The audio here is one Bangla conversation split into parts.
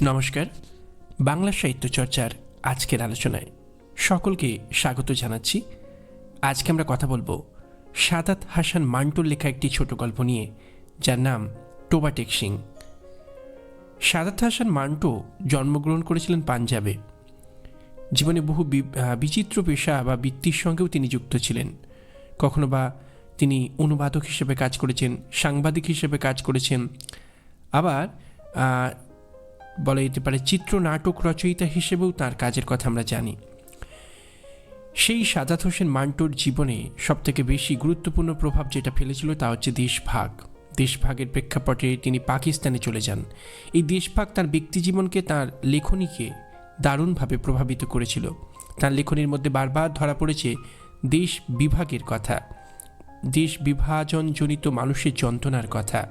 নমস্কার। বাংলা সাহিত্য চর্চার আজকের আলোচনায় সকলকে স্বাগত জানাচ্ছি। আজকে আমরা কথা বলব সাদাত হাসান মান্টোর লেখা একটি ছোট গল্প নিয়ে, যার নাম টোবাটেক সিং। সাদাত হাসান মান্টো জন্মগ্রহণ করেছিলেন পাঞ্জাবে। জীবনে বহু বিচিত্র পেশা বা বৃত্তির সঙ্গেও তিনি যুক্ত ছিলেন। কখনো বা তিনি অনুবাদক হিসেবে কাজ করেছেন, সাংবাদিক হিসেবে কাজ করেছেন। আবার বলা যেতে পারে চিত্র নাটক রচয়িতা হিসেবেও তার কাজের কথা আমরা জানি। সেই সাদাত হোসেন মান্টোর জীবনে সবথেকে বেশি গুরুত্বপূর্ণ প্রভাব যেটা ফেলেছিল তা হচ্ছে দেশভাগ। দেশভাগের প্রেক্ষাপটে তিনি পাকিস্তানে চলে যান। এই দেশভাগ তার ব্যক্তিজীবনকে, তার লেখনীকে দারুণভাবে প্রভাবিত করেছিল। তার লেখনীর মধ্যে বারবার ধরা পড়েছে দেশ বিভাগের কথা, দেশ বিভাজনজনিত মানুষের যন্ত্রণার কথা।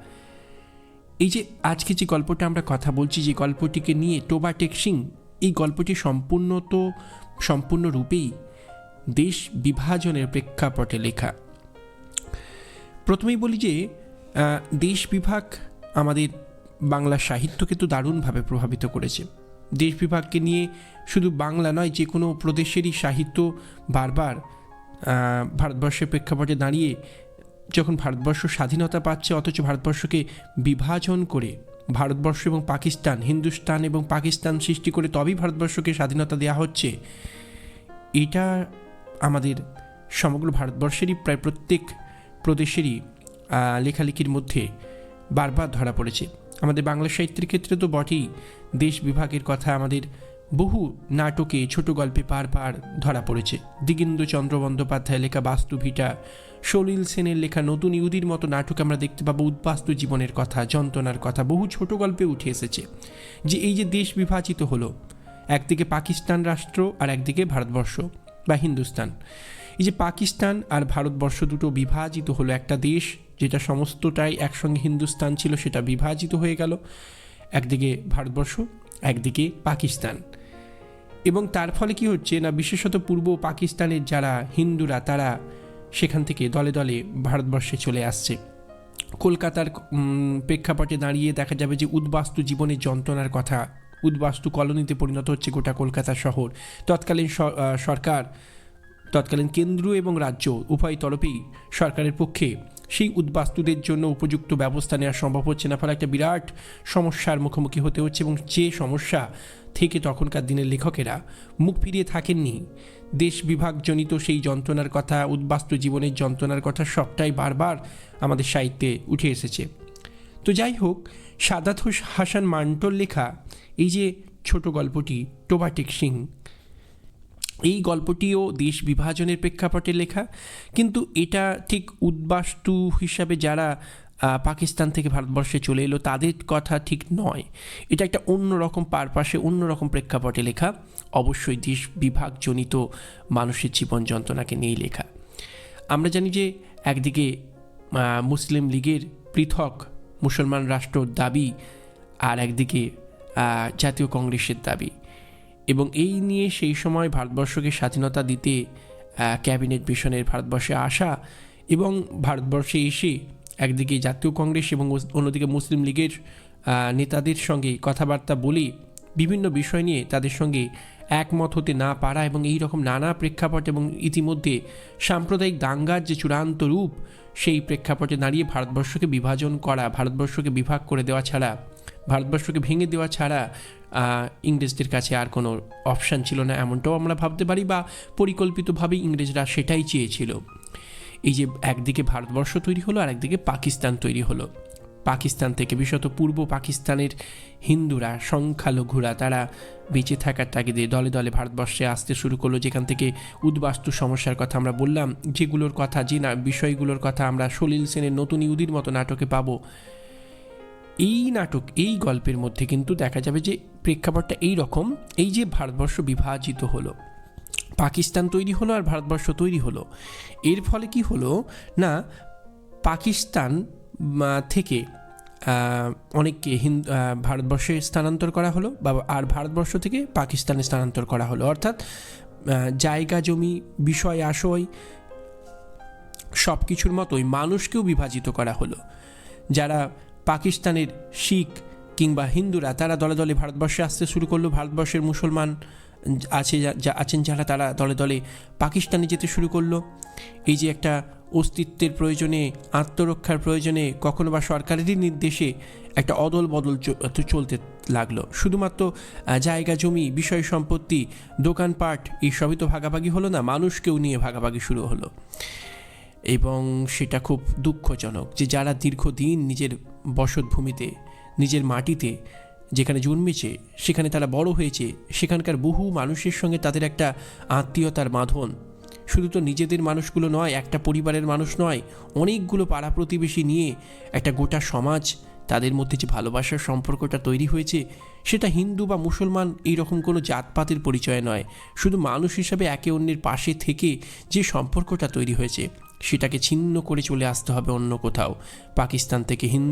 এই যে আজকে যে গল্পটা আমরা কথা বলছি, যে গল্পটিকে নিয়ে টোবা টেক সিং, এই গল্পটি সম্পূর্ণ তো সম্পূর্ণরূপেই দেশ বিভাজনের প্রেক্ষাপটে লেখা। প্রথমেই বলি যে দেশ বিভাগ আমাদের বাংলা সাহিত্যকে তো দারুণভাবে প্রভাবিত করেছে। দেশ বিভাগকে নিয়ে শুধু বাংলা নয়, যে কোনো প্রদেশেরই সাহিত্য বারবার ভারতবর্ষের প্রেক্ষাপটে দাঁড়িয়ে যখন ভারতবর্ষ স্বাধীনতা পাচ্ছে, অথচ ভারতবর্ষকে বিভাজন করে ভারতবর্ষ এবং পাকিস্তান, হিন্দুস্তান এবং পাকিস্তান সৃষ্টি করে তবেই ভারতবর্ষকে স্বাধীনতা দেওয়া হচ্ছে, এটা আমাদের সমগ্র ভারতবর্ষেরই প্রায় প্রত্যেক প্রদেশেরই লেখালেখির মধ্যে বারবার ধরা পড়েছে। আমাদের বাংলা সাহিত্যের ক্ষেত্রে তো বটেই, দেশ বিভাগের কথা, আমাদের বহু নাটকে ছোট গল্পে বারবার ধরা পড়েছে। দিগেন্দ্র চন্দ্র বন্দ্যোপাধ্যায় লেখা বাস্তুভিটা সলিল সেনের লেখা নতুন ইউদির মতো নাটক আমরা দেখতে পাবো উদ্বাস্তু জীবনের কথা, যন্ত্রণার কথা, বহু ছোট গল্পে উঠে এসেছে। যে এই যে দেশ বিভাজিত হলো, একদিকে পাকিস্তান রাষ্ট্র আর একদিকে ভারতবর্ষ বা হিন্দুস্তান। এই যে পাকিস্তান আর ভারতবর্ষ দুটো বিভাজিত হলো একটা দেশ, যেটা সমস্তটাই একসঙ্গে হিন্দুস্তান ছিল, সেটা বিভাজিত হয়ে গেল। একদিকে ভারতবর্ষ, একদিকে পাকিস্তান। এবং তার ফলে কি হচ্ছে না, বিশেষত পূর্ব পাকিস্তানের যারা হিন্দুরা, তারা সেখান থেকে দলে দলে ভারতবর্ষে চলে আসছে। কলকাতার প্রেক্ষাপটে দাঁড়িয়ে দেখা যাবে যে উদ্বাস্তু জীবনের যন্ত্রণার কথা, উদ্বাস্তু কলোনিতে পরিণত হচ্ছে গোটা কলকাতা শহর। তৎকালীন সরকার, তৎকালীন কেন্দ্র এবং রাজ্য উভয় তরফেই সরকারের পক্ষে সেই উদ্বাস্তুদের জন্য উপযুক্ত ব্যবস্থা নেওয়া সম্ভব হচ্ছে না। ফলে একটা বিরাট সমস্যার মুখোমুখি হতে হচ্ছে এবং যে সমস্যা থেকে তখনকার দিনের লেখকেরা মুখ ফিরিয়ে থাকেননি। দেশ বিভাগজনিত সেই যন্ত্রণার কথা, উদ্বাস্তু জীবনের যন্ত্রণার কথা সবটাই বারবার আমাদের সাহিত্যে উঠে এসেছে। তো যাই হোক, সাদাত হাসান মান্টোর লেখা এই যে ছোট গল্পটি, টোবাটেক সিং, এই গল্পটিও দেশ বিভাজনের প্রেক্ষাপটে লেখা। কিন্তু এটা ঠিক উদ্বাস্তু হিসাবে যারা পাকিস্তান থেকে ভারতবর্ষে চলে এলো, তাদের কথা ঠিক নয়। এটা একটা অন্যরকম পারপাশে, অন্যরকম প্রেক্ষাপটে লেখা, অবশ্যই দেশ বিভাগজনিত মানুষের জীবন যন্ত্রণাকে নিয়েই লেখা। আমরা জানি যে একদিকে মুসলিম লীগের পৃথক মুসলমান রাষ্ট্র দাবি আর একদিকে জাতীয় কংগ্রেসের দাবি। এবং এই নিয়ে সেই সময় ভারতবর্ষকে স্বাধীনতা দিতে ক্যাবিনেট মিশনের ভারতবর্ষে আসা এবং ভারতবর্ষে এসে একদিকে জাতীয় কংগ্রেস এবং অন্যদিকে মুসলিম লীগের নেতাদের সঙ্গে কথাবার্তা বলে বিভিন্ন বিষয় নিয়ে তাদের সঙ্গে একমত হতে না পারা এবং এই রকম নানা প্রেক্ষাপট এবং ইতিমধ্যে সাম্প্রদায়িক দাঙ্গার যে চূড়ান্ত রূপ, সেই প্রেক্ষাপটে দাঁড়িয়ে ভারতবর্ষকে বিভাজন করা, ভারতবর্ষকে বিভাগ করে দেওয়া ছাড়া, ভারতবর্ষকে ভেঙে দেওয়া ছাড়া ইংরেজদের কাছে আর কোনো অপশান ছিল না, এমনটাও আমরা ভাবতে পারি বা পরিকল্পিতভাবেই ইংরেজরা সেটাই চেয়েছিল। এই যে একদিকে ভারতবর্ষ তৈরি হলো, আর একদিকে পাকিস্তান তৈরি হলো। পাকিস্তান থেকে বিশেষত পূর্ব পাকিস্তানের হিন্দুরা, সংখ্যালঘুরা, তারা বেঁচে থাকার তাগিদে দলে দলে ভারতবর্ষে আসতে শুরু করল, যেখান থেকে উদ্বাস্তু সমস্যার কথা আমরা বললাম। যেগুলোর কথা, যে না, বিষয়গুলোর কথা আমরা সলিল সেনের নতুন ইউদির মতো নাটকে পাবো। এই নাটক, এই গল্পের মধ্যে কিন্তু দেখা যাবে যে প্রেক্ষাপটটা এই রকম, এই যে ভারতবর্ষ বিভাজিত হলো। পাকিস্তান তৈরি হলো আর ভারতবর্ষ তৈরি হলো। এর ফলে কি হলো? না, পাকিস্তান থেকে অনেককে হিন্দু ভারতবর্ষে স্থানান্তর করা হলো বা আর ভারতবর্ষ থেকে পাকিস্তানে স্থানান্তর করা হলো। অর্থাৎ জায়গা, জমি, বিষয়, আশয় সব কিছুর মতোই মানুষকেও বিভাজিত করা হলো। যারা পাকিস্তানের শিখ কিংবা হিন্দুরা, তারা দলে দলে ভারতবর্ষে আসতে শুরু করল। ভারতবর্ষের মুসলমান আছে যা- আছেন যারা, তারা দলে দলে পাকিস্তানে যেতে শুরু করল। এই যে একটা অস্তিত্বের প্রয়োজনে, আত্মরক্ষার প্রয়োজনে কখনো বা সরকারেরই নির্দেশে একটা অদল বদল চলতে লাগল। শুধুমাত্র জায়গা, জমি, বিষয় সম্পত্তি, দোকানপাট এই সবই তো ভাগাভাগি হলো না, মানুষকেও নিয়ে ভাগাভাগি শুরু হলো। এবং সেটা খুব দুঃখজনক যে যারা দীর্ঘদিন নিজের বসতভূমিতে, নিজের মাটিতে যেখানে জন্মেছে, সেখানে তারা বড় হয়েছে, সেখানকার বহু মানুষের সঙ্গে তাদের একটা আত্মীয়তার বাঁধন শুধু তো নিজেদের মানুষগুলো নয়, একটা পরিবারের মানুষ নয়, অনেকগুলো পাড়া প্রতিবেশী নিয়ে একটা গোটা সমাজ তাদের মধ্যে যে ভালোবাসার সম্পর্কটা তৈরি হয়েছে, সেটা হিন্দু বা মুসলমান এই রকম কোনো জাতপাতের পরিচয় নয়। শুধু মানুষ হিসাবে একে অন্যের পাশে থেকে যে সম্পর্কটা তৈরি হয়েছে। সেটাকে ছিন্ন করে চলে আসতে হবে অন্য কোথাও, পাকিস্তান থেকে হিন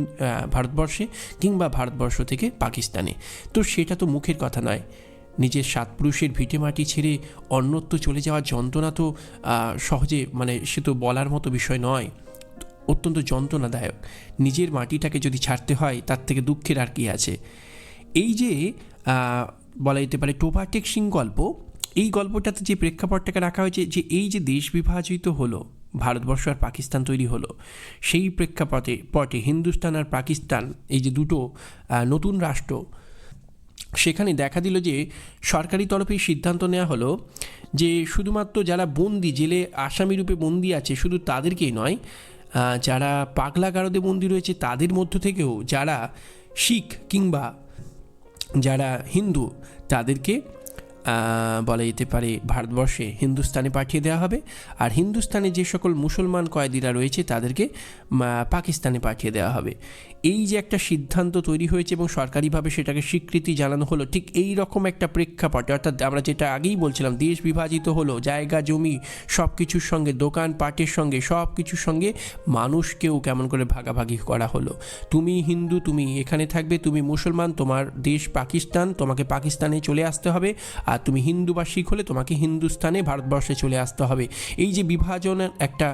ভারতবর্ষে কিংবা ভারতবর্ষ থেকে পাকিস্তানে। তো সেটা তো মুখের কথা নয়। নিজের সাত পুরুষের ভিটে মাটি ছেড়ে অন্যত্র চলে যাওয়ার যন্ত্রণা তো সহজে মানে সে তো বলার মতো বিষয় নয়। অত্যন্ত যন্ত্রণাদায়ক। নিজের মাটিটাকে যদি ছাড়তে হয়, তার থেকে দুঃখের আর কি আছে? এই যে বলা যেতে পারে টোপাটেক সিং গল্প, এই গল্পটাতে যে প্রেক্ষাপটটাকে রাখা হয়েছে যে এই যে দেশ বিভাজিত হলো ভারতবর্ষ আর পাকিস্তান তৈরি হলো। সেই প্রেক্ষাপটে পটে হিন্দুস্তান আর পাকিস্তান, এই যে দুটো নতুন রাষ্ট্র, সেখানে দেখা দিল যে সরকারি তরফে সিদ্ধান্ত নেওয়া হলো যে শুধুমাত্র যারা বন্দি, জেলে আসামি রূপে বন্দি আছে, শুধু তাদেরকেই নয় যারা পাগলা গারদে বন্দি রয়েছে, তাদের মধ্য থেকেও যারা শিখ কিংবা যারা হিন্দু, তাদেরকে বলা যেতে পারে ভারতবর্ষে হিন্দুস্তানে পাঠিয়ে দেওয়া হবে। আর হিন্দুস্তানে যে সকল মুসলমান কয়েদিরা রয়েছে তাদেরকে পাকিস্তানে পাঠিয়ে দেওয়া হবে। এই যে একটা সিদ্ধান্ত তৈরি হয়েছে এবং সরকারিভাবে সেটাকে স্বীকৃতি জানানো হলো, ঠিক এই রকম একটা প্রেক্ষাপটে, অর্থাৎ আমরা যেটা আগেই বলছিলাম, দেশ বিভাজিত হলো, জায়গা, জমি সব কিছুর সঙ্গে, দোকান পাটের সঙ্গে সব কিছুর সঙ্গে মানুষকেও কেমন করে ভাগাভাগি করা হলো। তুমি হিন্দু, তুমি এখানে থাকবে, তুমি মুসলমান, তোমার দেশ পাকিস্তান, তোমাকে পাকিস্তানে চলে আসতে হবে, আর তুমি হিন্দু বা শিখ হলে তোমাকে হিন্দুস্তানে ভারতবর্ষে চলে আসতে হবে। এই যে বিভাজনের একটা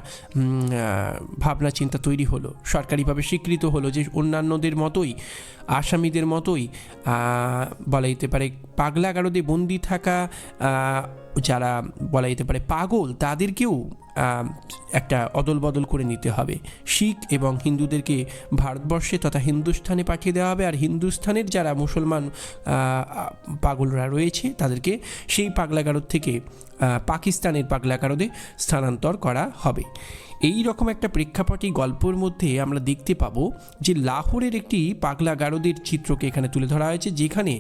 ভাবনা, চিন্তা তৈরি হলো, সরকারিভাবে স্বীকৃত হলো যে অন্যান্যদের মতোই, আসামিদের মতোই বলা যেতে পারে পাগলা গারদে বন্দি থাকা যারা বলা যেতে পারে পাগল, তাদেরকেও একটা অদল বদল করে নিতে হবে। শিখ এবং হিন্দুদেরকে ভারতবর্ষে তথা হিন্দুস্থানে পাঠিয়ে দেওয়া হবে, আর হিন্দুস্থানের যারা মুসলমান পাগলরা রয়েছে, তাদেরকে সেই পাগলাগারদ থেকে পাকিস্তানের পাগলাগারদে স্থানান্তর করা হবে। এই রকম একটা প্রেক্ষাপটে গল্পের মধ্যে আমরা দেখতে পাব যে লাহোরের একটি পাগলা গারদের চিত্রকে এখানে তুলে ধরা হয়েছে, যেখানে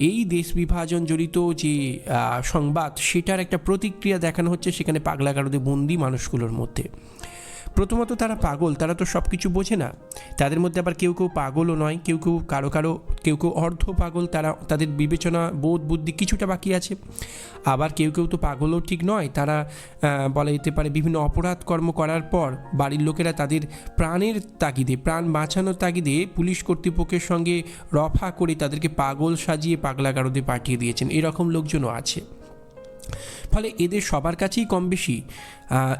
এই দেশ বিভাজন জড়িত যে সংবাদ, সেটার একটা প্রতিক্রিয়া দেখানো হচ্ছে সেখানে পাগলা গারদে বন্দি মানুষগুলোর মধ্যে। প্রথমত তারা পাগল, তারা তো সব কিছু বোঝে না। তাদের মধ্যে আবার কেউ কেউ পাগলও নয়, কেউ কেউ কারও কারও, কেউ কেউ অর্ধ পাগল, তারা, তাদের বিবেচনা, বোধ, বুদ্ধি কিছুটা বাকি আছে। আবার কেউ কেউ তো পাগলও ঠিক নয়, তারা বলা যেতে পারে বিভিন্ন অপরাধ কর্ম করার পর বাড়ির লোকেরা তাদের প্রাণের তাগিদে, প্রাণ বাঁচানোর তাগিদে পুলিশ কর্তৃপক্ষের সঙ্গে রফা করে তাদেরকে পাগল সাজিয়ে পাগলাগারদে পাঠিয়ে দিয়েছেন। এরকম লোকজনও আছে। ফলে এদের সবার কাছেই কম বেশি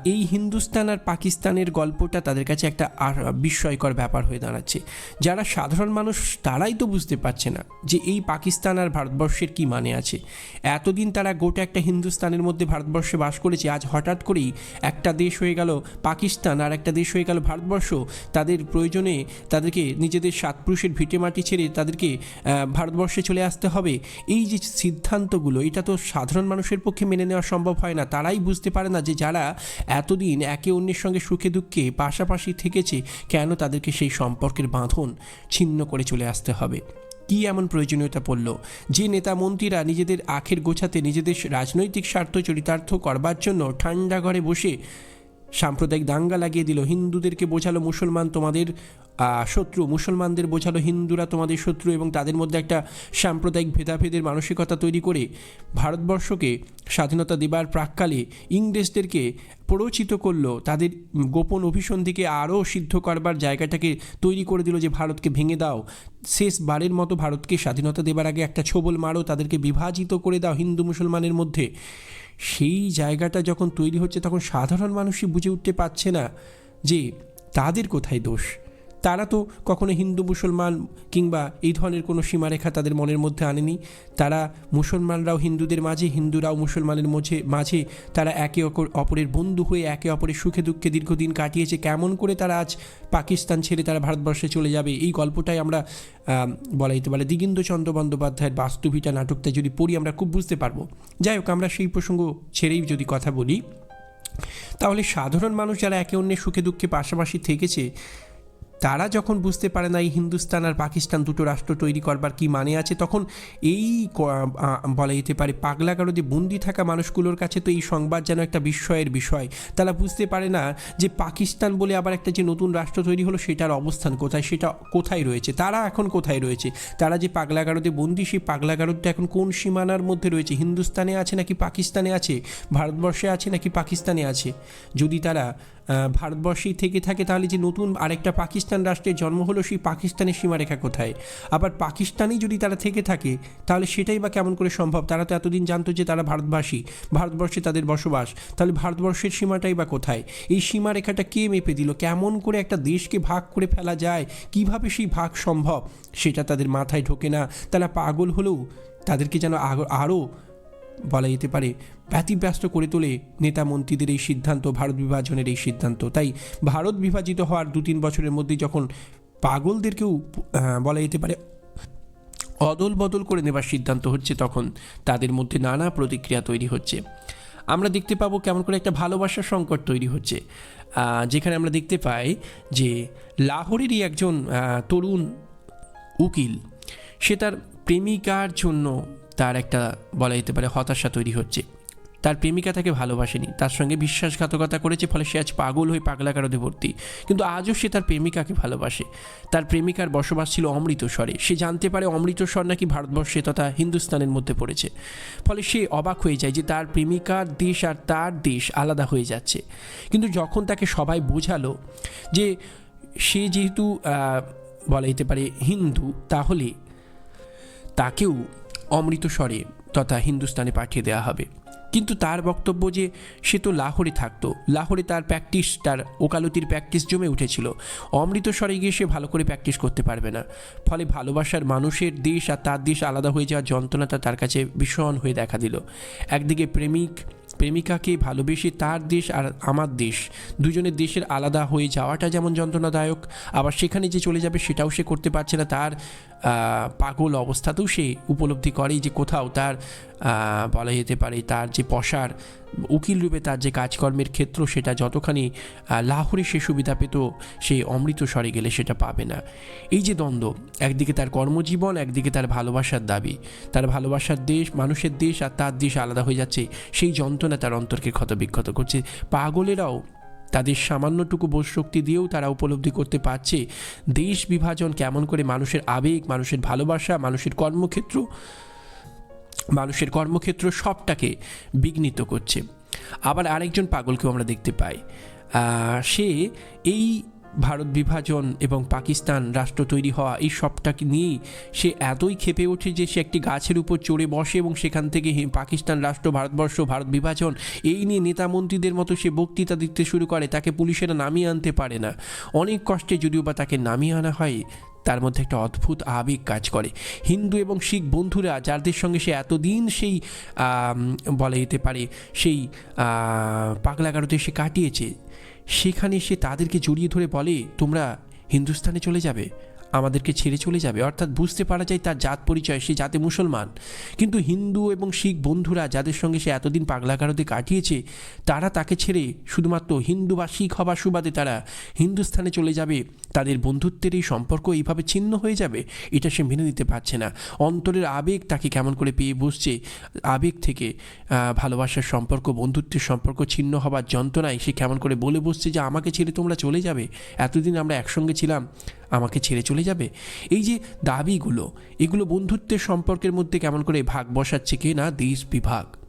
এই হিন্দুস্তান আর পাকিস্তানের গল্পটা তাদের কাছে একটা আর বিস্ময়কর ব্যাপার হয়ে দাঁড়াচ্ছে। যারা সাধারণ মানুষ, তারাই তো বুঝতে পারছে না যে এই পাকিস্তান আর ভারতবর্ষের কি মানে আছে। এতদিন তারা গোটা একটা হিন্দুস্তানের মধ্যে ভারতবর্ষে বাস করেছে, আজ হঠাৎ করেই একটা দেশ হয়ে গেল পাকিস্তান আর একটা দেশ হয়ে গেল ভারতবর্ষ। তাদের প্রয়োজনে তাদেরকে নিজেদের সাত পুরুষের ভিটে মাটি ছেড়ে তাদেরকে ভারতবর্ষে চলে আসতে হবে। এই যে সিদ্ধান্তগুলো, এটা তো সাধারণ মানুষের পক্ষে মেনে নেওয়া সম্ভব হয় না। তারাই বুঝতে পারে না যে যারা এতদিন একে অন্যের সঙ্গে সুখে দুঃখে পাশাপাশি থেকেছে কেন তাদেরকে সেই সম্পর্কের বাঁধন ছিন্ন করে চলে আসতে হবে? কি এমন প্রয়োজনীয়তা পড়ল? যে নেতা মন্ত্রীরা নিজেদের আখের গোছাতে নিজেদের রাজনৈতিক স্বার্থ চরিতার্থ করবার জন্য ঠান্ডা ঘরে বসে সাম্প্রদায়িক দাঙ্গা লাগিয়ে দিল, হিন্দুদেরকে বোঝালো, মুসলমান, তোমাদের শত্রু, মুসলমানদের বোঝালো হিন্দুরা তোমাদের শত্রু এবং তাদের মধ্যে একটা সাম্প্রদায়িক ভেদাভেদের মানসিকতা তৈরি করে ভারতবর্ষকে স্বাধীনতা দেবার প্রাককালে ইংরেজদেরকে প্ররোচিত করল, তাদের গোপন অভিসন্ধিকে আরও সিদ্ধ করবার জায়গাটাকে তৈরি করে দিল যে, ভারতকে ভেঙে দাও। শেষবারের মতো ভারতকে স্বাধীনতা দেবার আগে একটা ছোবল মারো, তাদেরকে বিভাজিত করে দাও হিন্দু মুসলমানের মধ্যে। সেই জায়গাটা যখন তৈরি হচ্ছে, তখন সাধারণ মানুষই বুঝে উঠতে পারছে না যে, তাদের কোথায় দোষ? তারা তো কখনো হিন্দু মুসলমান কিংবা এই ধরনের কোনো সীমারেখা তাদের মনের মধ্যে আনেনি। তারা মুসলমানরাও হিন্দুদের মাঝে হিন্দুরাও মুসলমানের মাঝে মাঝে তারা একে অপর- অপরের বন্ধু হয়ে একে অপরের সুখে দুঃখে দীর্ঘদিন কাটিয়েছে। কেমন করে তারা আজ পাকিস্তান ছেড়ে তারা ভারতবর্ষে চলে যাবে? এই গল্পটাই আমরা আম, বলা যেতে পারে দিগেন্দ্রচন্দ্র বন্দ্যোপাধ্যায়ের বাস্তুভিটা নাটকটা যদি পড়ি আমরা খুব বুঝতে পারব। যাই হোক আমরা সেই প্রসঙ্গ ছেড়েই যদি কথা বলি তাহলে সাধারণ মানুষ যারা একে অন্যের সুখে দুঃখে পাশাপাশি থেকেছে তারা যখন বুঝতে পারে না এই হিন্দুস্তান আর পাকিস্তান দুটো রাষ্ট্র তৈরি করবার কি মানে আছে, তখন এই বলা যেতে পারে পাগলা গারদে বন্দি থাকা মানুষগুলোর কাছে তো এই সংবাদ যেন একটা বিস্ময়ের বিষয়। তারা বুঝতে পারে না যে পাকিস্তান বলে আবার একটা যে নতুন রাষ্ট্র তৈরি হলো সেটার অবস্থান কোথায়, সেটা কোথায় রয়েছে, তারা এখন কোথায় রয়েছে? তারা যে পাগলা গারদে বন্দি, সেই পাগলা গারদটা এখন কোন সীমানার মধ্যে রয়েছে? হিন্দুস্তানে আছে নাকি পাকিস্তানে আছে? ভারতবর্ষে আছে নাকি পাকিস্তানে আছে? যদি তারা ভারতবর্ষেই থেকে থাকে তাহলে যে নতুন আরেকটা পাকিস্তান রাষ্ট্রের জন্ম হলো, সেই পাকিস্তানের সীমারেখা কোথায়? আবার পাকিস্তানেই যদি তারা থেকে থাকে, তাহলে সেটাই বা কেমন করে সম্ভব? তারা তো এতদিন জানতো যে তারা ভারতবাসী, ভারতবর্ষে তাদের বসবাস। তাহলে ভারতবর্ষের সীমাটাই বা কোথায়? এই সীমারেখাটা কে মেপে দিল? কেমন করে একটা দেশকে ভাগ করে ফেলা যায়? কীভাবে সেই ভাগ সম্ভব? সেটা তাদের মাথায় ঢোকে না। তারা পাগল হলেও তাদেরকে যেন আরও বলা যেতে পারে ব্যতিব্যস্ত করে তোলে নেতা মন্ত্রীদের এই সিদ্ধান্ত, ভারত বিভাজনের এই সিদ্ধান্ত। তাই ভারত বিভাজিত হওয়ার দু তিন বছরের মধ্যে যখন পাগলদেরকেও বলা যেতে পারে অদল বদল করে নেবার সিদ্ধান্ত হচ্ছে তখন তাদের মধ্যে নানা প্রতিক্রিয়া তৈরি হচ্ছে। আমরা দেখতে পাবো কেমন করে একটা ভালোবাসার সংকট তৈরি হচ্ছে। যেখানে আমরা দেখতে পাই যে লাহোরেরই একজন তরুণ উকিল, সে তার প্রেমিকার জন্য তার একটা বলা যেতে পারে হতাশা তৈরি হচ্ছে। তার প্রেমিকা তাকে ভালোবাসেনি। তার সঙ্গে বিশ্বাসঘাতকতা করেছে, ফলে সে আজ পাগল হয়ে পাগলা কারদে ভর্তি। কিন্তু আজও সে তার প্রেমিকাকে ভালোবাসে। তার প্রেমিকার বসবাস ছিল অমৃতস্বরে সে জানতে পারে অমৃতস্বর নাকি ভারতবর্ষে তথা হিন্দুস্তানের মধ্যে পড়েছে। ফলে সে অবাক হয়ে যায় যে তার প্রেমিকার দেশ আর তার দেশ আলাদা হয়ে যাচ্ছে। কিন্তু যখন তাকে সবাই বোঝালো যে সে যেহেতু বলা যেতে পারে হিন্দু, তাহলে তাকেও অমৃতস্বরে তথা হিন্দুস্তানে পাঠিয়ে দেওয়া হবে। কিন্তু তার বক্তব্য যে সে তো লাহোরে থাকতো। লাহোরে তার প্র্যাকটিস, তার ওকালতির প্র্যাকটিস জমে উঠেছিল। অমৃতসরে গিয়ে সে ভালো করে প্র্যাকটিস করতে পারবে না। ফলে ভালোবাসার মানুষের দেশ আর তার দেশ আলাদা হয়ে যাওয়ার যন্ত্রণাটা তার কাছে ভীষণ হয়ে দেখা দিল। একদিকে প্রেমিক, প্রেমিকাকে ভালোবেসে তার দেশ আর আমার দেশ, দুজনের দেশের আলাদা হয়ে যাওয়াটা যেমন যন্ত্রণাদায়ক, আবার সেখানে যে চলে যাবে সেটাও সে করতে পারছে না। তার পাগল অবস্থাতেও সে উপলব্ধি করে যে কোথাও তার বলা যেতে পারে তার যে পশার উকিল রূপে তার যে কাজকর্মের ক্ষেত্র সেটা যতখানি লাহোরে সে সুবিধা পেত, সে অমৃতসরে গেলে সেটা পাবে না। এই যে দ্বন্দ্ব, একদিকে তার কর্মজীবন, একদিকে তার ভালোবাসার দাবি। তার ভালোবাসার দেশ, মানুষের দেশ আর তার দেশ আলাদা হয়ে যাচ্ছে, সেই যন্ত্রণা তার অন্তরকে ক্ষতবিক্ষত করছে। পাগলেরাও তাদের সামান্যটুকু বোধ শক্তি দিয়েও তারা উপলব্ধি করতে পারছে। দেশ বিভাজন কেমন করে মানুষের আবেগ, মানুষের ভালোবাসা, মানুষের কর্মক্ষেত্র মানুষের কর্মক্ষেত্র সবটাকে বিঘ্নিত করছে। আবার আরেকজন পাগলকেও আমরা দেখতে পাই। সে এই ভারত বিভাজন এবং পাকিস্তান রাষ্ট্র তৈরি হওয়া এই সবটাকে নিয়েই সে এতই খেপে ওঠে যে সে একটি গাছের উপর চড়ে বসে এবং সেখান থেকে পাকিস্তান রাষ্ট্র, ভারতবর্ষ, ভারত বিভাজন, এই নিয়ে নেতা মন্ত্রীদের মতো সে বক্তৃতা দিতে শুরু করে। তাকে পুলিশেরা নামিয়ে আনতে পারে না। অনেক কষ্টে যদিও বা তাকে নামিয়ে আনা হয়, তার মধ্যে একটা অদ্ভুত আবেগ কাজ করে। হিন্দু এবং শিখ বন্ধুরা যাদের সঙ্গে সে এতদিন সেই বলা যেতে পারে, সেই পাগলাগারতে সে কাটিয়েছে সেখানে সে তাদেরকে জড়িয়ে ধরে বলে তোমরা হিন্দুস্থানে চলে যাবে। আমাদেরকে ছেড়ে চলে যাবে। অর্থাৎ বুঝতে পারা যায় তার জাত পরিচয়, সে জাতে মুসলমান। কিন্তু হিন্দু এবং শিখ বন্ধুরা যাদের সঙ্গে সে এতদিন পাগলাগারদে কাটিয়েছে, তারা তাকে ছেড়ে শুধুমাত্র হিন্দু বা শিখ হবার সুবাদে তারা হিন্দুস্থানে চলে যাবে। তাদের বন্ধুত্বের এই সম্পর্ক এইভাবে ছিন্ন হয়ে যাবে, এটা সে মেনে নিতে পারছে না। অন্তরের আবেগ তাকে কেমন করে পেয়ে বসছে, আবেগ থেকে ভালোবাসার সম্পর্ক, বন্ধুত্বের সম্পর্ক ছিন্ন হবার যন্ত্রণায় সে কেমন করে বলে বসছে যে, আমাকে ছেড়ে তোমরা চলে যাবে? এতদিন আমরা একসঙ্গে ছিলাম আমাকে ছেড়ে চলে যাবে? এই যে দাবিগুলো, এগুলো বন্ধুত্বের সম্পর্কের মধ্যে কেমন করে ভাগ বসাচ্ছে কে না দেশ বিভাগ?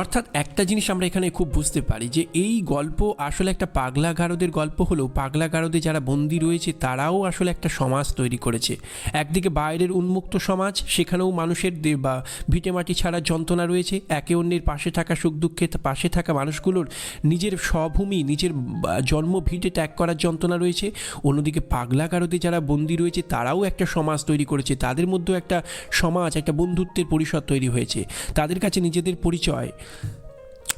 অর্থাৎ একটা জিনিস আমরা এখানে খুব বুঝতে পারি যে এই গল্প আসলে একটা পাগলা গারদের গল্প হলেও পাগলা গারদে যারা বন্দী রয়েছে তারাও আসলে একটা সমাজ তৈরি করেছে। একদিকে বাইরের উন্মুক্ত সমাজ, সেখানেও মানুষের বা ভিটেমাটি ছাড়া যন্ত্রণা রয়েছে, একে অন্যের পাশে থাকা সুখ দুঃখে পাশে থাকা মানুষগুলোর নিজের স্বভূমি, নিজের জন্ম ভিটে ত্যাগ করার যন্ত্রণা রয়েছে। অন্যদিকে পাগলা গারদে যারা বন্দী রয়েছে তারাও একটা সমাজ তৈরি করেছে, তাদের মধ্যেও একটা সমাজ, একটা বন্ধুত্বের পরিসর তৈরি হয়েছে। তাদের কাছে নিজেদের পরিচয়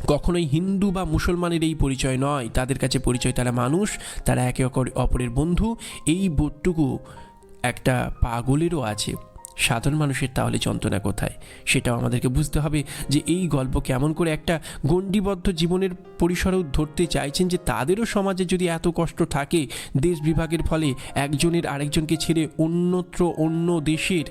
কখনোই হিন্দু বা মুসলমানের এই পরিচয় নয়। তাদের কাছে পরিচয় তারা মানুষ, তারা একে অপর- অপরের বন্ধু। এই বোধটুকু একটা পাগলেরও আছে। সাধারণ মানুষের তাহলে যন্ত্রণা কোথায়? সেটাও আমাদেরকে বুঝতে হবে যে এই গল্প কেমন করে একটা গণ্ডিবদ্ধ জীবনের পরিসরেও ধরতে চাইছেন যে তাদেরও সমাজে যদি এত কষ্ট থাকে, দেশ বিভাগের ফলে একজনের আরেকজনকে ছেড়ে অন্যত্র অন্য দেশের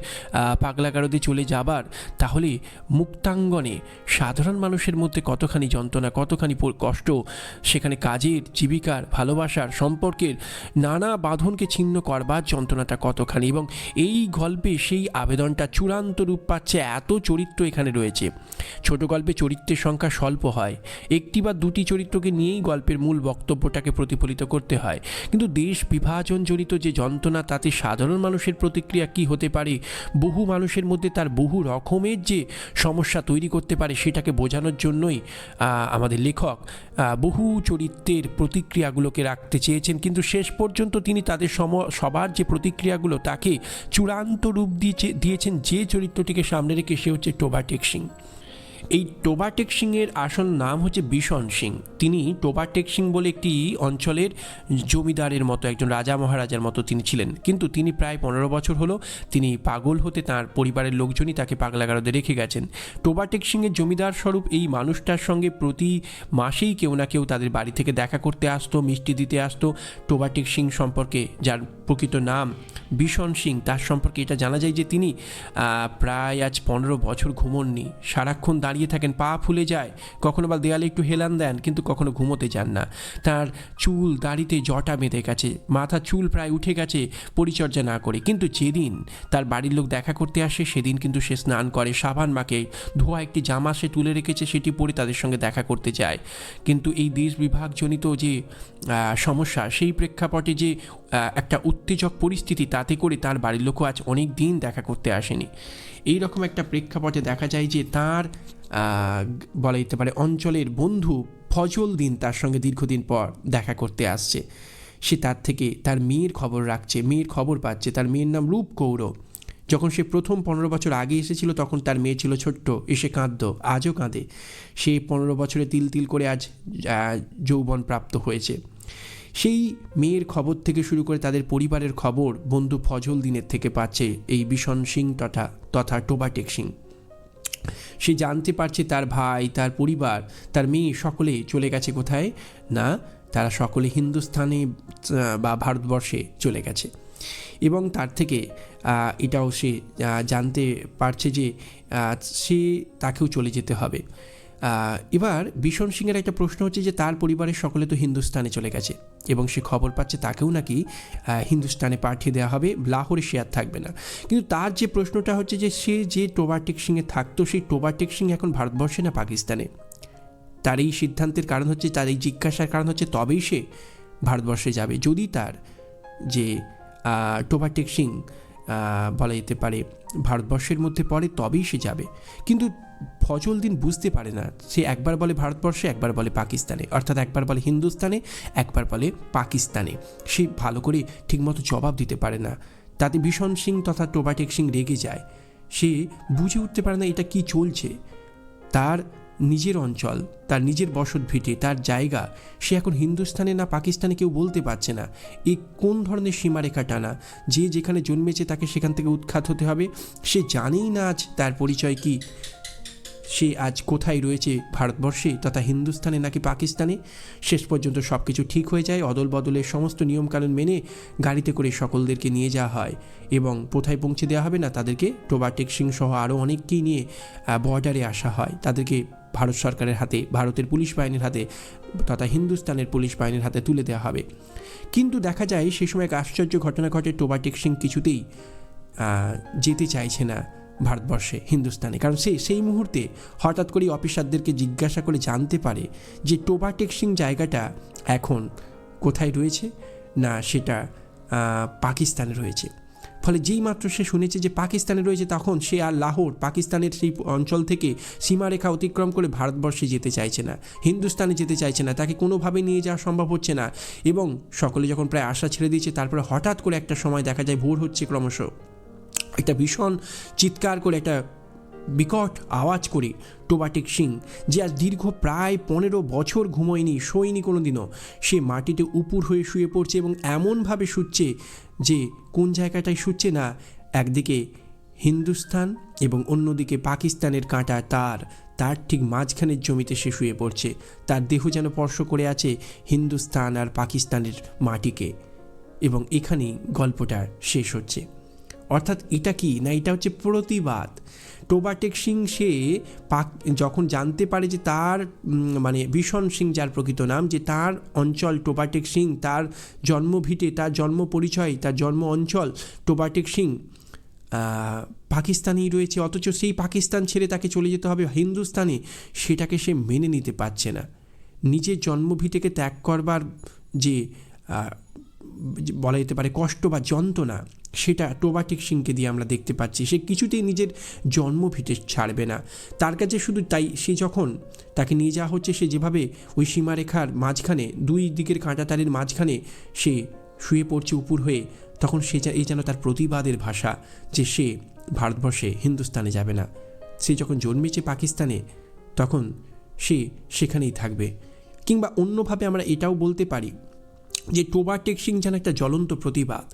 পাগলাগারদে চলে যাবার, তাহলে মুক্তাঙ্গনে সাধারণ মানুষের মধ্যে কতখানি যন্ত্রণা, কতখানি কষ্ট, সেখানে কাজের, জীবিকার, ভালোবাসার, সম্পর্কের নানা বাঁধনকে ছিন্ন করবার যন্ত্রণাটা কতখানি? এবং এই গল্পে সেই আবেদনটা চূড়ান্ত রূপ পাচ্ছে, এত চরিত্র এখানে রয়েছে। ছোট গল্পে চরিত্রের সংখ্যা স্বল্প হয়। একটি বা দুটি চরিত্রকে নিয়েই গল্পের মূল বক্তব্যটাকে প্রতিফলিত করতে হয়। কিন্তু দেশ বিভাজন জড়িত যে যন্ত্রণা, তাতে সাধারণ মানুষের প্রতিক্রিয়া কি হতে পারে? বহু মানুষের মধ্যে তার বহু রকমের যে সমস্যা তৈরি করতে পারে, সেটাকে বোঝানোর জন্যই আমাদের লেখক বহু চরিত্রের প্রতিক্রিয়াগুলোকে রাখতে চেয়েছেন। কিন্তু শেষ পর্যন্ত তিনি তাদের সম, সবার যে প্রতিক্রিয়াগুলো, তাকে চূড়ান্ত রূপ দিয়েছে দিয়েছেন যে চরিত্রটিকে সামনে রেখে সে হচ্ছে টোবা সিং। এই টোবাটেক সিংয়ের আসল নাম হচ্ছে বিশন সিং। তিনি টোবাটেক সিং বলে একটি অঞ্চলের জমিদারের মতো, একজন রাজা মহারাজার মতো তিনি ছিলেন। কিন্তু তিনি প্রায় পনেরো বছর হলো তিনি পাগল হতে তার পরিবারের লোকজনই তাকে পাগলাগারদে রেখে গেছেন। টোবাটেক সিংয়ের জমিদার স্বরূপ এই মানুষটার সঙ্গে প্রতি মাসেই কেউ না কেউ তাদের বাড়ি থেকে দেখা করতে আসতো, মিষ্টি দিতে আসতো। টোবাটেক সিং সম্পর্কে যার প্রকৃত নাম বিশন সিং, তার সম্পর্কে এটা জানা যায় যে তিনি প্রায় আজ পনেরো বছর ঘুমননি। সারাক্ষণ দাঁড়িয়ে থাকেন, পা ফুলে যায়। কখনো বা দেয়ালে একটু হেলান দেন, কিন্তু কখনো ঘুমোতে যান না। তার চুল দাড়িতে জটা বেঁধে গেছে, মাথা চুল প্রায় উঠে গেছে পরিচর্যা না করে। কিন্তু যেদিন তার বাড়ির লোক দেখা করতে আসে, সেদিন কিন্তু সে স্নান করে। সাবান মাকে ধোয়া একটি জামা সে তুলে রেখেছে, সেটি পরে তাদের সঙ্গে দেখা করতে যায়। কিন্তু এই দেশ বিভাগজনিত যে সমস্যা, সেই প্রেক্ষাপটে যে একটা উত্তেজক পরিস্থিতি, তাতে করে তার বাড়ির লোকও আজ অনেক দিন দেখা করতে আসেনি। এই রকম একটা প্রেক্ষাপটে দেখা যায় যে, তার বলা যেতে পারে অঞ্চলের বন্ধু ফজল দিন তার সঙ্গে দীর্ঘদিন পর দেখা করতে আসছে। সে তার থেকে তার মেয়ের খবর রাখছে, মেয়ের খবর পাচ্ছে, তার মেয়ের নাম রূপ কৌর যখন সে প্রথম পনেরো বছর আগে এসেছিল, তখন তার মেয়ে ছিল ছোট্ট, এসে কাঁদত, আজও কাঁদে। সে পনেরো বছরে তিল তিল করে আজ যৌবন প্রাপ্ত হয়েছে। সেই মেয়ের খবর থেকে শুরু করে তাদের পরিবারের খবর বন্ধু ফজল দিনের থেকে পাচ্ছে এই বিশন সিং তথা তথা টোবাটেক সিং। সে জানতে পারছে তার ভাই, তার পরিবার, তার মেয়ে সকলে চলে গেছে কোথায়? না, তারা সকলে হিন্দুস্থানে বা ভারতবর্ষে চলে গেছে। এবং তার থেকে এটাও সে জানতে পারছে যে সে তাকেও চলে যেতে হবে। এবার বিশন সিংয়ের একটা প্রশ্ন হচ্ছে যে তার পরিবারের সকলে তো হিন্দুস্তানে চলে গেছে এবং সে খবর পাচ্ছে তাকেও নাকি হিন্দুস্তানে পাঠিয়ে দেওয়া হবে লাহোরে সে আর থাকবে না। কিন্তু তার যে প্রশ্নটা হচ্ছে যে সে যে টোবাটেক সিংয়ে থাকতো সেই টোবাটেক সিং এখন ভারতবর্ষে না পাকিস্তানে? তার এই সিদ্ধান্তের কারণ হচ্ছে তার এই জিজ্ঞাসার কারণ হচ্ছে তবেই সে ভারতবর্ষে যাবে। যদি তার যে আহ, টোবাটেক সিং বলা যেতে পারে ভারতবর্ষের মধ্যে পড়ে তবেই সে যাবে। কিন্তু ফজল দিন বুঝতে পারে না। সে একবার বলে ভারতবর্ষে, একবার বলে পাকিস্তানে। অর্থাৎ একবার বলে হিন্দুস্তানে, একবার বলে পাকিস্তানে। সে ভালো করে ঠিকমতো জবাব দিতে পারে না। তাতে ভীষণ সিং তথা টোবাটেক সিং রেগে যায়। সে বুঝে উঠতে পারে না এটা কি চলছে। তার নিজের অঞ্চল, তার নিজের বসত ভিটে, তার জায়গা, সে এখন হিন্দুস্তানে না পাকিস্তানে কেউ বলতে পারছে না। এ কোন ধরনের সীমারেখা টানা? যে যেখানে জন্মেছে তাকে সেখান থেকে উৎখাত হতে হবে। সে জানেই না আজ তার পরিচয় কি। সে আজ কোথায় রয়েছে ভারতবর্ষে তথা হিন্দুস্তানে নাকি পাকিস্তানে? শেষ পর্যন্ত সব কিছু ঠিক হয়ে যায় অদল বদলের সমস্ত নিয়মকানুন মেনে গাড়িতে করে সকলদেরকে নিয়ে যাওয়া হয়। এবং কোথায় পৌঁছে দেওয়া হবে না তাদেরকে? টোবাটেক সিং সহ আরও অনেককেই নিয়ে বর্ডারে আসা হয়। তাদেরকে ভারত সরকারের হাতে, ভারতের পুলিশ বাহিনীর হাতে তথা হিন্দুস্তানের পুলিশ বাহিনীর হাতে তুলে দেওয়া হবে। কিন্তু দেখা যায়, সে সময় এক আশ্চর্য ঘটনা ঘটে টোবাটেক সিং কিছুতেই যেতে চাইছে না। ভারতবর্ষে, হিন্দুস্তানে। কারণ সে, সেই মুহূর্তে হঠাৎ করেই অফিসারদেরকে জিজ্ঞাসা করে জানতে পারে যে টোবাটেক সিং জায়গাটা এখন কোথায় রয়েছে না সেটা পাকিস্তানে রয়েছে। ফলে যেই মাত্র সে শুনেছে যে পাকিস্তানে রয়েছে তখন সে আর লাহোর, পাকিস্তানের সেই অঞ্চল থেকে সীমারেখা অতিক্রম করে ভারতবর্ষে যেতে চাইছে না, হিন্দুস্তানে যেতে চাইছে না, তাকে কোনোভাবে নিয়ে যাওয়া সম্ভব হচ্ছে না। এবং সকলে যখন প্রায় আশা ছেড়ে দিয়েছে, তারপরে হঠাৎ করে একটা সময় দেখা যায়, ভোর হচ্ছে ক্রমশ। একটা ভীষণ চিৎকার করে একটা বিকট আওয়াজ করে টোবাটিক সিং, যে আজ দীর্ঘ প্রায় পনেরো বছর ঘুমোয়নি, শোয়নি কোনো দিনও সে মাটিতে উপুর হয়ে শুয়ে পড়ছে এবং এমনভাবে শুচ্ছে যে কোন জায়গাটায় শুচ্ছে না, একদিকে হিন্দুস্তান এবং অন্যদিকে পাকিস্তানের কাঁটা তার। তার ঠিক মাঝখানের জমিতে সে শুয়ে পড়ছে। তার দেহ যেন স্পর্শ করে আছে হিন্দুস্তান আর পাকিস্তানের মাটিকে। এবং এখানেই গল্পটা শেষ হচ্ছে। অর্থাৎ এটা কি না এটা হচ্ছে প্রতিবাদ? টোবাটেক সিং সে পাক, যখন জানতে পারে যে তার মানে ভীষণ সিং যার প্রকৃত নাম, যে তার অঞ্চল টোবাটেক সিং, তার জন্মভিটে, তার জন্ম পরিচয়, তার জন্ম অঞ্চল টোবাটেক সিং পাকিস্তানেই রয়েছে। অথচ সেই পাকিস্তান ছেড়ে তাকে চলে যেতে হবে হিন্দুস্তানে। সেটাকে সে মেনে নিতে পারছে না। নিজের জন্মভিটেকে ত্যাগ করবার যে বলা যেতে পারে কষ্ট বা যন্ত্রণা, সেটা টোবাটিক সিংকে দিয়ে আমরা দেখতে পাচ্ছি। সে কিছুতেই নিজের জন্মভিটে ছাড়বে না। তার কাছে শুধু তাই সে যখন তাকে নিয়ে যাওয়া হচ্ছে, সে যেভাবে ওই সীমারেখার মাঝখানে, দুই দিকের কাঁটাতারের মাঝখানে সে শুয়ে পড়ছে উপুর হয়ে, তখন সে এই যেন তার প্রতিবাদের ভাষা যে সে ভারতবর্ষে হিন্দুস্তানে যাবে না। সে যখন জন্মেছে পাকিস্তানে, তখন সে সেখানেই থাকবে। কিংবা অন্যভাবে আমরা এটাও বলতে পারি যে টোবা টেক্সিং যেন একটা জ্বলন্ত প্রতিবাদ।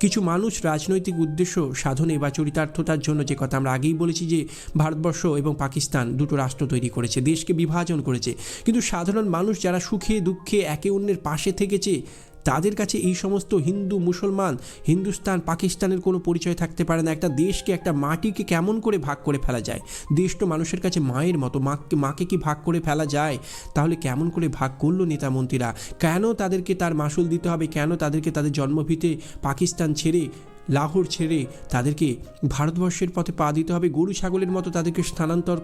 কিছু মানুষ রাজনৈতিক উদ্দেশ্য সাধনে বা চরিতার্থতার জন্য যে কথা আমরা আগেই বলেছি যে ভারতবর্ষ এবং পাকিস্তান দুটো রাষ্ট্র তৈরি করেছে, দেশকে বিভাজন করেছে। কিন্তু সাধারণ মানুষ যারা সুখে, দুঃখে একে অন্যের পাশে থেকেছে তাদের কাছে এই সমস্ত হিন্দু, মুসলমান, হিন্দুস্তান, পাকিস্তানের কোনো পরিচয় থাকতে পারে না। একটা দেশকে, একটা মাটিকে কেমন করে ভাগ করে ফেলা যায়? দেশ তো মানুষের কাছে মায়ের মতো, মাকে মাকে কি ভাগ করে ফেলা যায়? তাহলে কেমন করে ভাগ করল নেতা মন্ত্রীরা কেন তাদেরকে তার মাসুল দিতে হবে? কেন তাদেরকে তাদের জন্মভিতে পাকিস্তান ছেড়ে লাহোর ছেড়ে তাদেরকে ভারতবর্ষের পথে পা দিতে হবে। গরু, ছাগলের মতো তাদেরকে স্থানান্তর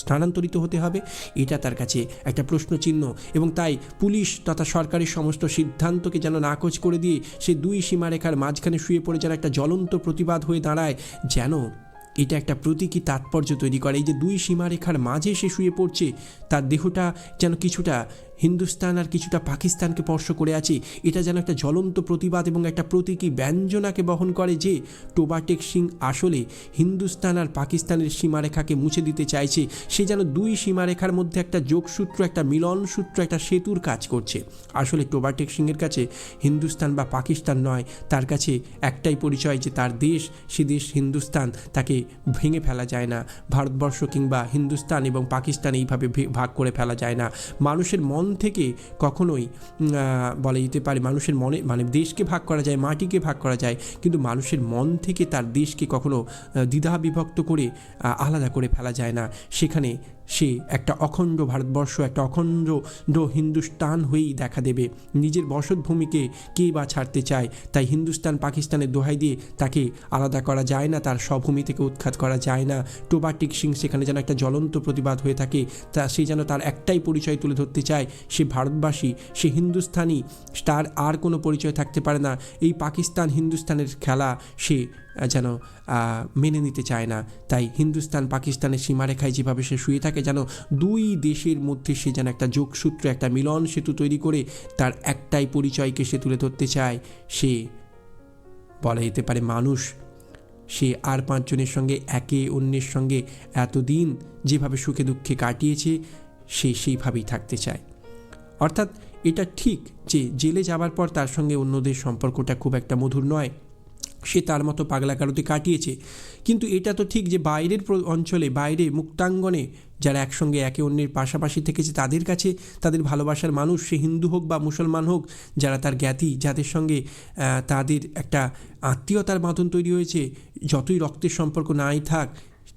স্থানান্তরিত হতে হবে। এটা তার কাছে একটা প্রশ্নচিহ্ন এবং তাই পুলিশ তথা সরকারের সমস্ত সিদ্ধান্তকে যেন নাকচ করে দিয়ে সে দুই সীমারেখার মাঝখানে শুয়ে পড়ে যেন একটা জ্বলন্ত প্রতিবাদ হয়ে দাঁড়ায়, যেন এটা একটা প্রতীকী তাৎপর্য তৈরি করে। এই যে দুই সীমারেখার মাঝে সে শুয়ে পড়ছে, তার দেহটা যেন কিছুটা হিন্দুস্তান আর কিছুটা পাকিস্তানকে স্পর্শ করে আছে। এটা যেন একটা জ্বলন্ত প্রতিবাদ এবং একটা প্রতীকী ব্যঞ্জনাকে বহন করে যে টোবাটেক সিং আসলে হিন্দুস্তান আর পাকিস্তানের সীমারেখাকে মুছে দিতে চাইছে। সে যেন দুই সীমারেখার মধ্যে একটা যোগসূত্র, একটা মিলন সূত্র একটা সেতুর কাজ করছে। আসলে টোবাটেক সিংয়ের কাছে হিন্দুস্তান বা পাকিস্তান নয়, তার কাছে একটাই পরিচয় যে তার দেশ, সে দেশ হিন্দুস্তান, তাকে ভেঙে ফেলা যায় না। ভারতবর্ষ কিংবা হিন্দুস্তান এবং পাকিস্তান এইভাবে ভাগ করে ফেলা যায় না। মানুষের মন থেকে কখনোই বলা যেতে পারে মানুষের মনে মানে দেশকে ভাগ করা যায়, মাটিকে ভাগ করা যায়, কিন্তু মানুষের মন থেকে তার দেশকে কখনো দ্বিধা বিভক্ত করে আলাদা করে ফেলা যায় না। সেখানে সে একটা অখণ্ড ভারতবর্ষ, একটা অখণ্ড হিন্দুস্তান হয়েই দেখা দেবে। নিজের বসতভূমিকে কে বা ছাড়তে চায়? তাই হিন্দুস্তান, পাকিস্তানের দোহাই দিয়ে তাকে আলাদা করা যায় না, তার স্বভূমি থেকে উৎখাত করা যায় না। টোবাটিক সিং সেখানে যেন একটা জ্বলন্ত প্রতিবাদ হয়ে থাকে, তা সে যেন তার একটাই পরিচয় তুলে ধরতে চায়, সে ভারতবাসী, সে হিন্দুস্তানি। তার আর কোনো পরিচয় থাকতে পারে না। এই পাকিস্তান হিন্দুস্তানের খেলা সে যেন মেনে নিতে চায় না। তাই হিন্দুস্তান, পাকিস্তানের সীমারেখায় যেভাবে সে শুয়ে থাকে, যেন দুই দেশের মধ্যে সে যেন একটা যোগসূত্র, একটা মিলন সেতু তৈরি করে তার একটাই পরিচয়কে সে তুলে ধরতে চায়, সে বলা যেতে পারে মানুষ। সে আর পাঁচজনের সঙ্গে, একে অন্যের সঙ্গে এতদিন যেভাবে সুখে দুঃখে কাটিয়েছে, সে সেইভাবেই থাকতে চায়। অর্থাৎ এটা ঠিক যে, জেলে যাবার পর তার সঙ্গে অন্যদের সম্পর্কটা খুব একটা মধুর নয়। সে তার মতো পাগলাকারতে কাটিয়েছে। কিন্তু এটা তো ঠিক যে বাইরের অঞ্চলে, বাইরে মুক্তাঙ্গনে যারা একসঙ্গে একে অন্যের পাশাপাশি থেকেছে, তাদের কাছে তাদের ভালোবাসার মানুষ সে হিন্দু হোক বা মুসলমান হোক, যারা তার জ্ঞাতি, যাদের সঙ্গে তাদের একটা আত্মীয়তার বাঁধন তৈরি হয়েছে, যতই রক্তের সম্পর্ক নাই থাক,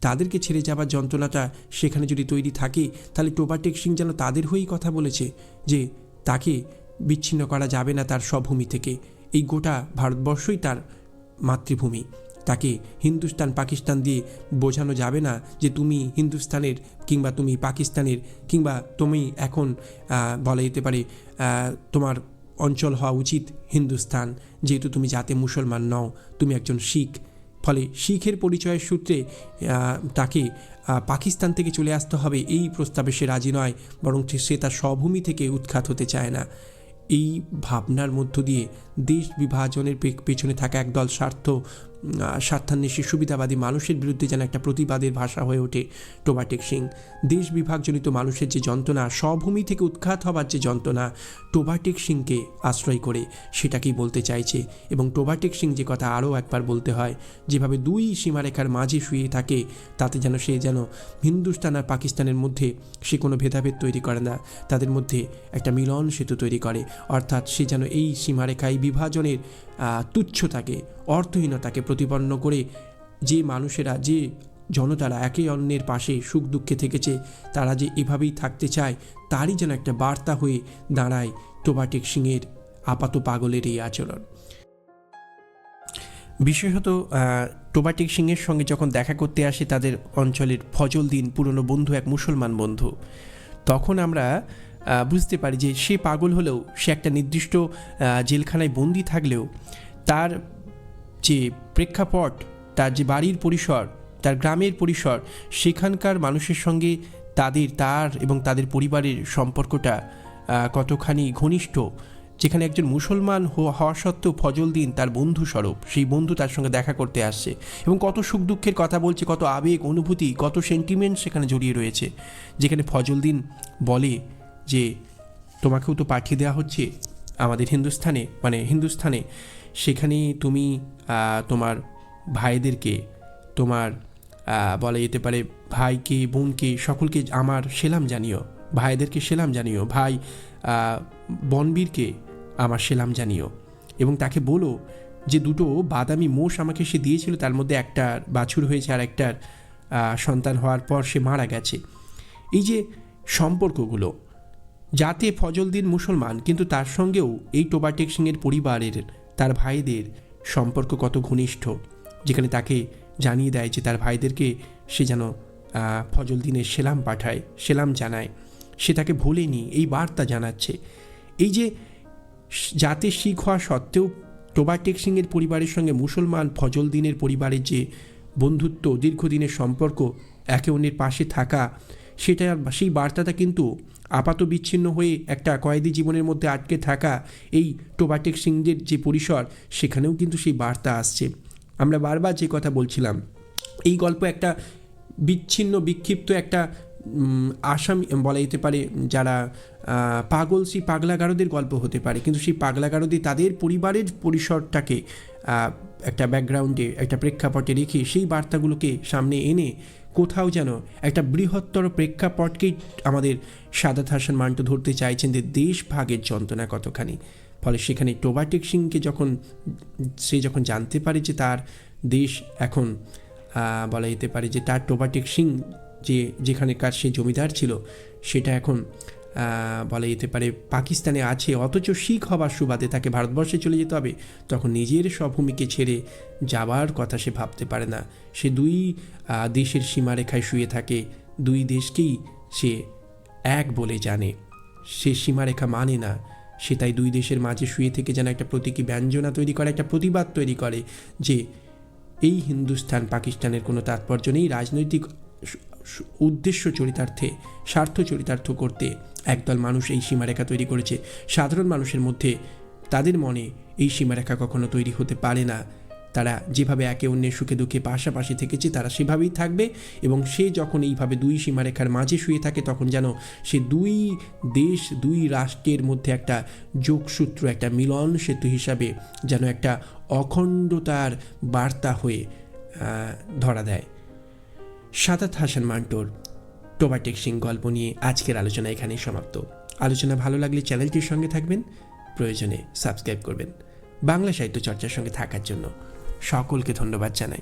তাদেরকে ছেড়ে যাবার যন্ত্রণাটা সেখানে যদি তৈরি থাকে, তাহলে টোবাটেক সিং যেন তাদের হয়েই কথা বলেছে যে তাকে বিচ্ছিন্ন করা যাবে না তার স্বভূমি থেকে। এই গোটা ভারতবর্ষই তার মাতৃভূমি। তাকে হিন্দুস্তান, পাকিস্তান দিয়ে বোঝানো যাবে না যে তুমি হিন্দুস্তানের কিংবা তুমি পাকিস্তানের কিংবা তুমি এখন বলা যেতে পারে তোমার অঞ্চল হওয়া উচিত হিন্দুস্তান। যেহেতু তুমি জাতে মুসলমান নও, তুমি একজন শিখ। ফলে শিখের পরিচয়ের সূত্রে তাকে পাকিস্তান থেকে চলে আসতে হবে। এই প্রস্তাবে সে রাজি নয়, বরং সে তার স্বভূমি থেকে উৎখাত হতে চায় না। এই ভাবনার মধ্য দিয়ে দেশ বিভাজনের পেছনে থাকা একদল স্বার্থ স্বার্থান্বেষী সুবিধাবাদী মানুষের বিরুদ্ধে যেন একটা প্রতিবাদের ভাষা হয়ে ওঠে টোবাটেক সিং। দেশ বিভাগজনিত মানুষের যে যন্ত্রণা স্বভূমি থেকে উৎখাত হবার যে যন্ত্রণা টোবাটেক সিংকে আশ্রয় করে সেটাকেই বলতে চাইছে। এবং টোবাটেক সিং যে কথা আরও একবার বলতে হয় যেভাবে দুই সীমারেখার মাঝে শুয়ে থাকে তাতে যেন সে যেন হিন্দুস্তান আর পাকিস্তানের মধ্যে সে কোনো ভেদাভেদ তৈরি করে না তাদের মধ্যে একটা মিলন সেতু তৈরি করে। অর্থাৎ সে যেন এই সীমারেখায় বিভাজনের আহ, তুচ্ছতাকে অর্থহীনতাকে প্রতিপন্ন করে যে মানুষেরা, যে জনতারা একে অন্যের পাশে সুখ দুঃখে থেকেছে, তারা যে এভাবেই থাকতে চায়, তারই যেন একটা বার্তা হয়ে দাঁড়ায় টোবাটেক সিংয়ের আপাত পাগলের এই আচরণ। বিশেষত টোবাটেক সিংয়ের সঙ্গে যখন দেখা করতে আসে তাদের অঞ্চলের ফজল দিন পুরনো বন্ধু এক মুসলমান বন্ধু, তখন আমরা বুঝতে পারি যে সে পাগল হলেও সে একটা নির্দিষ্ট জেলখানায় বন্দি থাকলেও তার যে প্রেক্ষাপট, তার যে বাড়ির পরিসর, তার গ্রামের পরিসর, সেখানকার মানুষের সঙ্গে তাদের তার এবং তাদের পরিবারের সম্পর্কটা কতখানি ঘনিষ্ঠ, যেখানে একজন মুসলমান হওয়া সত্ত্বেও ফজল দিন তার বন্ধু স্বরূপ, সেই বন্ধু তার সঙ্গে দেখা করতে আসছে এবং কত সুখ দুঃখের কথা বলছে, কত আবেগ, অনুভূতি, কত সেন্টিমেন্ট সেখানে জড়িয়ে রয়েছে, যেখানে ফজল দিন বলে যে, তোমাকেও তো পাঠিয়ে দেওয়া হচ্ছে আমাদের হিন্দুস্থানে মানে হিন্দুস্থানে সেখানে তুমি তোমার ভাইদেরকে, তোমার বলা যেতে পারে ভাইকে, বোনকে, সকলকে আমার সেলাম জানিও, ভাইদেরকে সেলাম জানিও, ভাই বনবীরকে আমার সেলাম জানিও। এবং তাকে বলো যে দুটো বাদামি মোষ আমাকে সে দিয়েছিল, তার মধ্যে একটা বাছুর হয়েছে আর একটার সন্তান হওয়ার পর সে মারা গেছে। এই যে সম্পর্কগুলো, যাতে ফজলদিন মুসলমান, কিন্তু তার সঙ্গেও এই টোবাটেক সিংয়ের পরিবারের তার ভাইদের সম্পর্ক কত ঘনিষ্ঠ যেখানে তাকে জানিয়ে দেয় যে তার ভাইদেরকে সে যেন আহ, ফজলদিনের সেলাম পাঠায় সেলাম জানায়। সে তাকে ভোলেনি এই বার্তা জানাচ্ছে। এই যে যাতে শিখ হওয়া সত্ত্বেও টোবাটেক সিংয়ের পরিবারের সঙ্গে মুসলমান ফজল দিনের পরিবারের যে বন্ধুত্ব দীর্ঘদিনের সম্পর্ক একে অন্যের পাশে থাকা সেটা সেই বার্তাটা কিন্তু আপাত বিচ্ছিন্ন হয়ে একটা কয়েদি জীবনের মধ্যে আটকে থাকা এই টোবাটেক সিংদের যে পরিসর, সেখানেও কিন্তু সেই বার্তা আসছে। আমরা বারবার যে কথা বলছিলাম, এই গল্প একটা বিচ্ছিন্ন, বিক্ষিপ্ত একটা আসামি বলা যেতে পারে, যারা পাগল সেই পাগলাগারদের গল্প হতে পারে। কিন্তু সেই পাগলাগারদের তাদের পরিবারের পরিসরটাকে একটা ব্যাকগ্রাউন্ডে একটা প্রেক্ষাপটে রেখে সেই বার্তাগুলোকে সামনে এনে কোথাও যেন একটা বৃহত্তর প্রেক্ষাপটকেই আমাদের সাদাত হাসান মান্টু ধরতে চাইছেন যে দেশ ভাগের যন্ত্রণা কতখানি। ফলে সেখানে টোবাটেক সিংকে যখন, সে যখন জানতে পারে যে তার দেশ এখন বলা যেতে পারে যে তার টোবাটেক সিং যে, যেখানেকার সে জমিদার ছিল, সেটা এখন বলা যেতে পারে পাকিস্তানে আছে। অথচ শিখ হবার সুবাদে তাকে ভারতবর্ষে চলে যেতে হবে। তখন নিজের স্বভূমিকে ছেড়ে যাবার কথা সে ভাবতে পারে না। সে দুই দেশের সীমারেখায় শুয়ে থাকে। দুই দেশকেই সে এক বলে জানে। সে সীমারেখা মানে না। সে তাই দুই দেশের মাঝে শুয়ে থেকে যেন একটা প্রতীকী ব্যঞ্জনা তৈরি করে, একটা প্রতিবাদ তৈরি করে যে এই হিন্দুস্তান পাকিস্তানের কোনো তাৎপর্য নেই। রাজনৈতিক উদ্দেশ্য চরিতার্থে, স্বার্থ চরিতার্থ করতে একদল মানুষ এই সীমারেখা তৈরি করেছে। সাধারণ মানুষের মধ্যে তাদের মনে এই সীমারেখা কখনো তৈরি হতে পারে না। তারা যেভাবে একে অন্যের সুখে দুঃখে পাশাপাশি থেকেছে, তারা সেভাবেই থাকবে এবং সে যখন এইভাবে দুই সীমারেখার মাঝে শুয়ে থাকে, তখন যেন সে দুই দেশ, দুই রাষ্ট্রের মধ্যে একটা যোগসূত্র, একটা মিলন সেতু হিসাবে যেন একটা অখণ্ডতার বার্তা হয়ে ধরা দেয়। সাদাত হাসান মান্টোর টোবাটেক সিং গল্প নিয়ে আজকের আলোচনা এখানেই সমাপ্ত। আলোচনা ভালো লাগলে চ্যানেলটির সঙ্গে থাকবেন, প্রয়োজনে সাবস্ক্রাইব করবেন। বাংলা সাহিত্য চর্চার সঙ্গে থাকার জন্য সকলকে ধন্যবাদ জানাই।